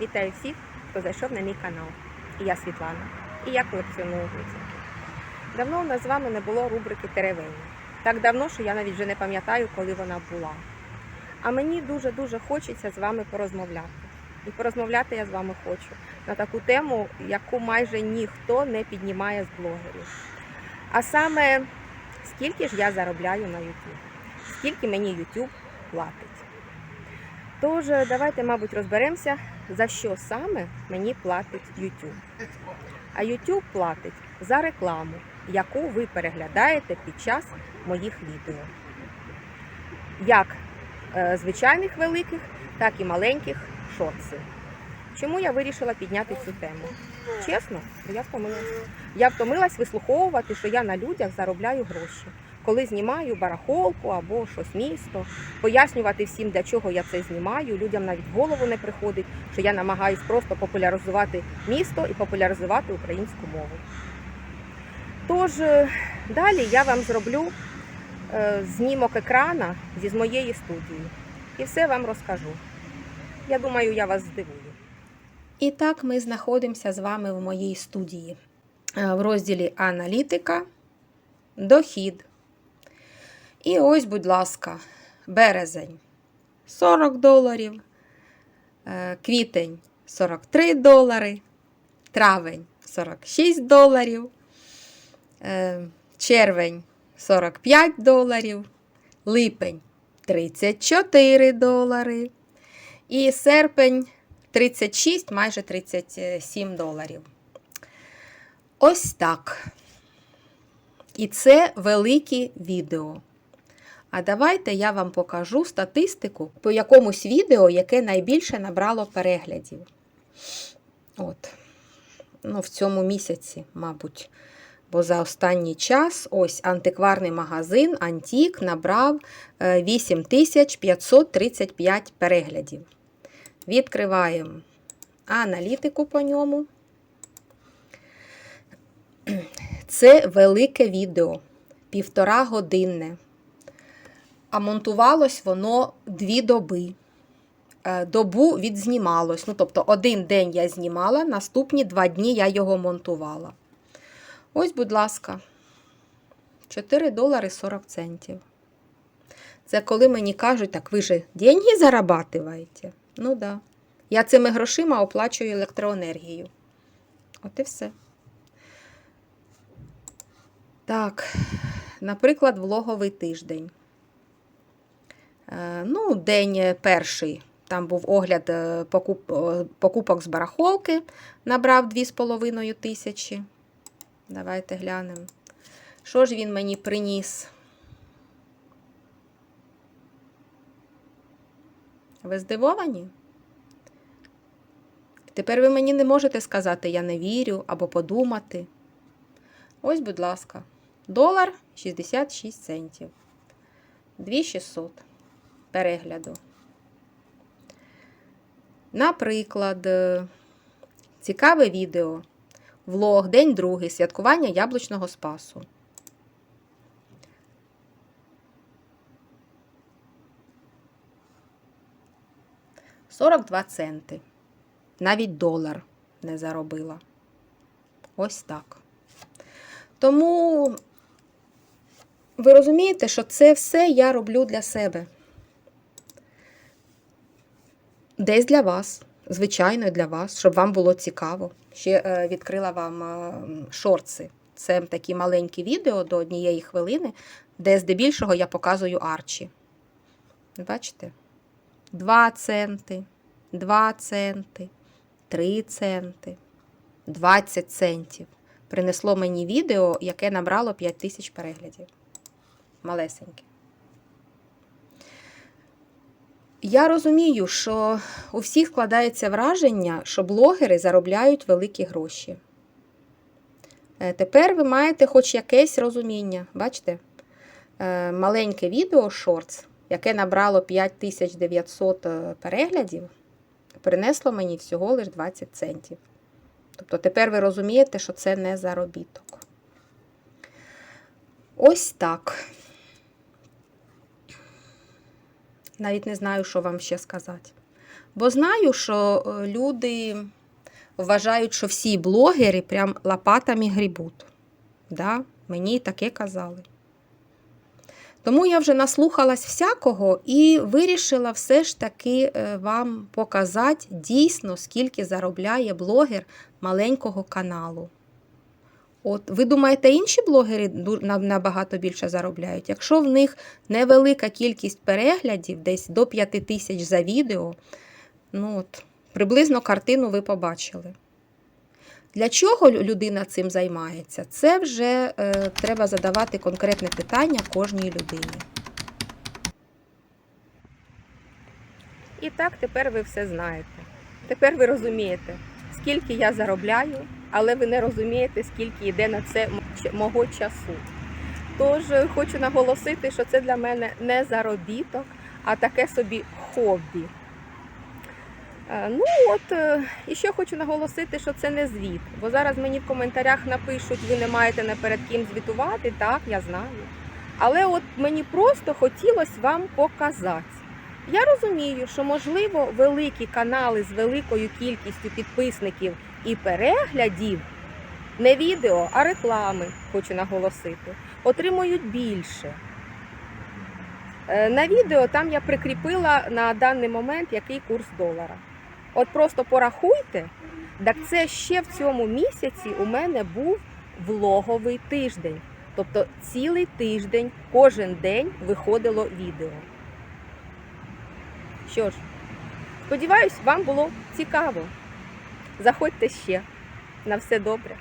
Вітаю всіх, хто зайшов на мій канал. І я Світлана, і я колекціоную гудзики. Давно у нас з вами не було рубрики Теревені. Так давно, що я навіть вже не пам'ятаю, коли вона була. А мені дуже-дуже хочеться з вами порозмовляти. І порозмовляти я з вами хочу на таку тему, яку майже ніхто не піднімає з блогерів. А саме, скільки ж я заробляю на YouTube? Скільки мені YouTube платить? Тож, давайте, мабуть, розберемося, за що саме мені платить YouTube. А YouTube платить за рекламу, яку ви переглядаєте під час моїх відео. Як е, звичайних великих, так і маленьких шортсів. Чому я вирішила підняти цю тему? Чесно, я втомилась. Я втомилась вислуховувати, що я на людях заробляю гроші. Коли знімаю барахолку або щось місто, пояснювати всім, для чого я це знімаю. Людям навіть в голову не приходить, що я намагаюсь просто популяризувати місто і популяризувати українську мову. Тож, е, далі я вам зроблю е, знімок екрана зі з моєї студії і все вам розкажу. Я думаю, я вас здивую. І так ми знаходимося з вами в моїй студії е, в розділі Аналітика, Дохід. І ось, будь ласка, березень 40 доларів, е, квітень 43 долари, травень 46 доларів, е, червень 45 доларів, липень 34 долари. І серпень 36, майже 37 доларів. Ось так. І це великі відео. А давайте я вам покажу статистику по якомусь відео, яке найбільше набрало переглядів. От. Ну, в цьому місяці, мабуть. Бо за останній час ось антикварний магазин Антік набрав е, 8535 переглядів. Відкриваємо аналітику по ньому. Це велике відео, півтора годинне. А монтувалось воно дві доби. Е, Добу відзнімалось. Ну, тобто, один день я знімала, наступні два дні я його монтувала. Ось, будь ласка, 4 долари 40 центів. Це коли мені кажуть, так ви же деньги зарабатуєте? Ну так. Да. Я цими грошима оплачую електроенергію. От і все. Так, наприклад, влоговий тиждень. Е, Ну, день перший. Там був огляд е, е, покупок з барахолки, набрав 2,5 тисячі. Давайте глянемо. Що ж він мені приніс? Ви здивовані? Тепер ви мені не можете сказати, я не вірю або подумати. Ось, будь ласка, долар 66 центів. 2600 перегляду. Наприклад, е, цікаве відео. Влог, день другий, святкування яблучного спасу. Сорок два центи. Навіть долар не заробила. Ось так. Тому ви розумієте, що це все я роблю для себе. Десь для вас, звичайно, для вас, щоб вам було цікаво. Ще е, відкрила вам е, шорти. Це такі маленькі відео до однієї хвилини, де здебільшого я показую арчі. Бачите? 2 центи, 2 центи, 3 центи, 20 центів. Принесло мені відео, яке набрало 5 тисяч переглядів. Малесеньке. Я розумію, що у всіх складається враження, що блогери заробляють великі гроші. Е, Тепер ви маєте хоч якесь розуміння. Бачите? Е, Маленьке відео шортс, яке набрало 5900 е, переглядів, принесло мені всього лише 20 центів. Тобто тепер ви розумієте, що це не заробіток. Ось так. Навіть не знаю, що вам ще сказати. Бо знаю, що е, люди вважають, що всі блогери прям лопатами грібуть. Да? Мені таке казали. Тому я вже наслухалась всякого і вирішила все ж таки е, вам показати дійсно, скільки заробляє блогер маленького каналу. От ви думаєте, інші блогери набагато більше заробляють? Якщо в них невелика кількість переглядів, десь до 5 тисяч за відео, ну от, приблизно картину ви побачили. Для чого людина цим займається? Це вже е, треба задавати конкретне питання кожній людині. І так тепер ви все знаєте. Тепер ви розумієте, скільки я заробляю, але ви не розумієте, скільки йде на це мого часу. Тож е, хочу наголосити, що це для мене не заробіток, а таке собі хобі. Е, Ну от, е, і ще хочу наголосити, що це не звіт. Бо зараз мені в коментарях напишуть, ви не маєте не перед ким звітувати. Так, я знаю. Але от мені просто хотілося вам показати. Я розумію, що можливо великі канали з великою кількістю підписників і переглядів, не відео, а реклами, хочу наголосити, отримують більше. Е, На відео там я прикріпила на даний момент який курс долара. От просто порахуйте, так це ще в цьому місяці у мене був влоговий тиждень. Тобто цілий тиждень, кожен день виходило відео. Що ж, сподіваюсь, вам було цікаво. Заходьте ще. На все добре.